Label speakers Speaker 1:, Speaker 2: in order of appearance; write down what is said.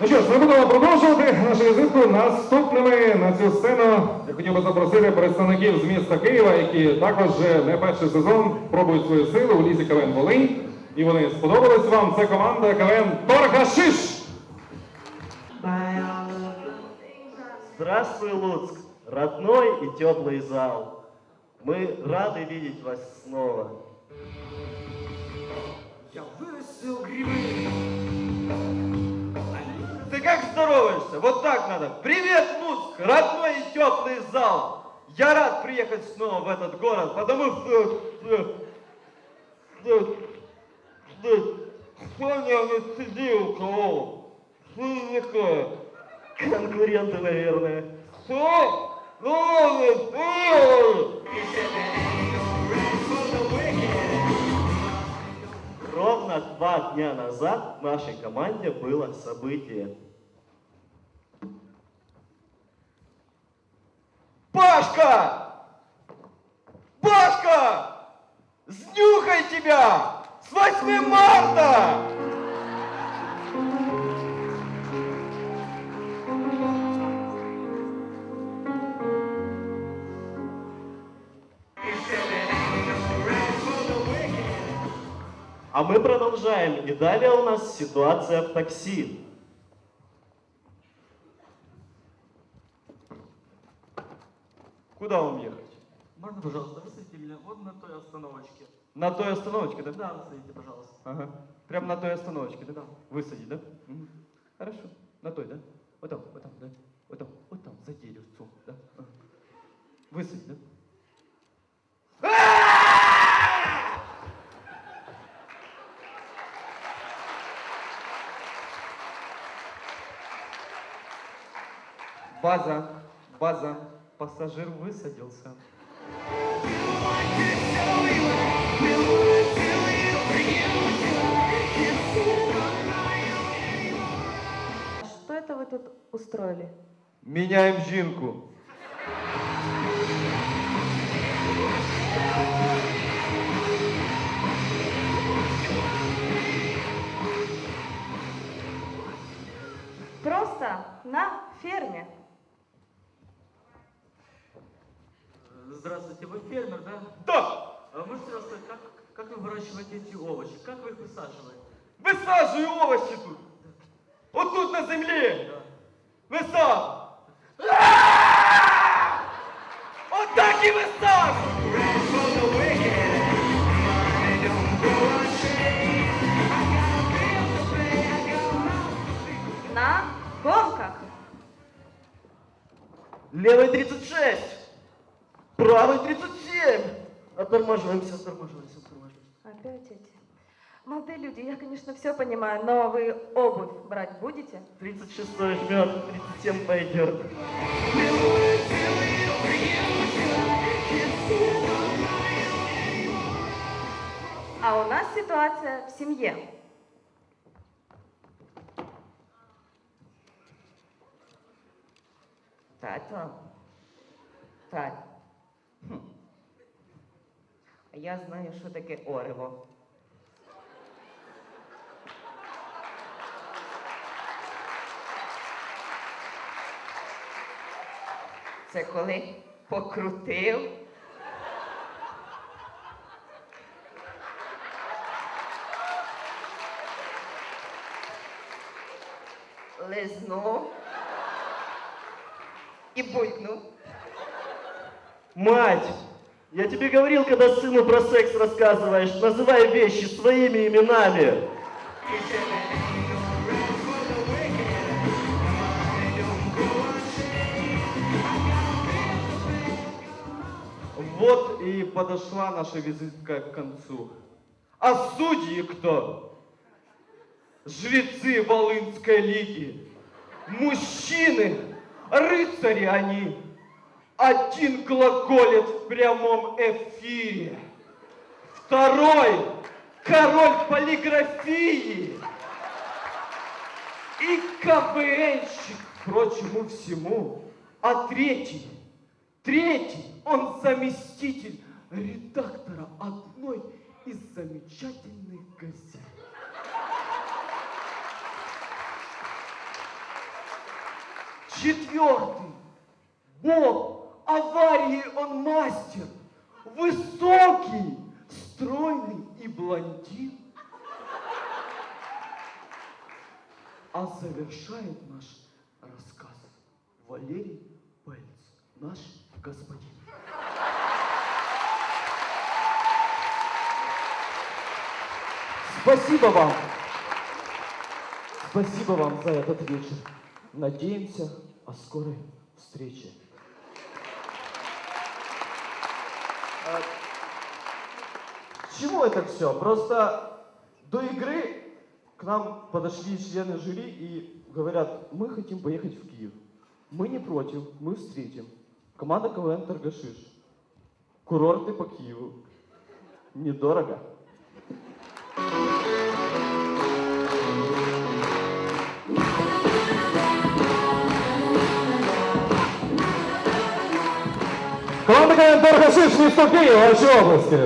Speaker 1: Ну що ж, ми будемо продовжувати нашу візитку наступними на цю сцену. Я хотів би запросити представників з міста Києва, які також вже не перший сезон пробують свої сили у лісі КВН Волинь. І вони сподобались вам. Це команда КВН Торгашиш.
Speaker 2: Здравствуй, Луцк, родной и теплый зал. Мы рады видеть вас снова.
Speaker 3: Я вырастил грибы. Ты как здороваешься? Вот так надо. Привет, Луцк, родной и теплый зал. Я рад приехать снова в этот город, потому что... э, э, э, Соня сиди у кого. Что такое?
Speaker 2: Конкуренты, наверное.
Speaker 3: Что? Ну, ладно, что?
Speaker 2: Ровно два дня назад в нашей команде было событие.
Speaker 3: Пашка! Пашка! Снюхай тебя! С 8 марта!
Speaker 2: А мы продолжаем. И далее у нас ситуация в такси.
Speaker 3: Куда вам ехать?
Speaker 4: Можно, пожалуйста, высадите меня вот на той остановочке?
Speaker 3: На той остановочке, да?
Speaker 4: Да, высадите, пожалуйста.
Speaker 3: Ага. Прям на той остановочке, да? Высадить, да? Мгм. Хорошо. На той, да? Вот там, вот там, да? Вот там, вот там, за деревцом, да? Ага. Высадить, да? База, база, пассажир высадился.
Speaker 5: Что это вы тут устроили?
Speaker 3: Меняем жинку.
Speaker 5: Просто на ферме.
Speaker 4: Здравствуйте, вы фермер, да?
Speaker 3: Да!
Speaker 4: А можете рассказать, как, как вы выращиваете эти овощи? Как вы их высаживаете?
Speaker 3: Высаживаю овощи тут. Вот тут на земле. Высаживаю. Вот так и высаживаю.
Speaker 5: На гонках.
Speaker 2: Левый 36, правый 37. Оттормаживаемся, оттормаживаемся, оттормаживаемся.
Speaker 5: Опять эти. Молодые люди, я, конечно, все понимаю, но вы обувь брать будете?
Speaker 2: 36 жмет, 37 пойдет.
Speaker 5: А у нас ситуация в семье.
Speaker 6: Тато. Тать. А Я знаю, що таке орево. Це коли покрутив. Лизнув і буйкнув.
Speaker 2: Мать, я тебе говорил, когда сыну про секс рассказываешь, называй вещи своими именами.
Speaker 3: Вот и подошла наша визитка к концу. А судьи кто? Жрецы Волынской лиги. Мужчины, рыцари они. Один глаголит в прямом эфире. Второй – король полиграфии. И КВНщик, прочему всему. А третий, третий, он заместитель редактора одной из замечательных газет. Четвертый. Боб. Аварии он мастер. Высокий, стройный и блондин. А завершает наш рассказ Валерий Пельц, наш господин. Спасибо вам. Спасибо вам за этот вечер. Надеемся о скорой встрече. А, к чему это все? Просто до игры к нам подошли члены жюри и говорят, мы хотим поехать в Киев. Мы не против, мы встретим. Команда КВН Торгашиш. Курорты по Киеву. Недорого.
Speaker 1: Команда КВН Торгашиш, місто Київ, ваші області.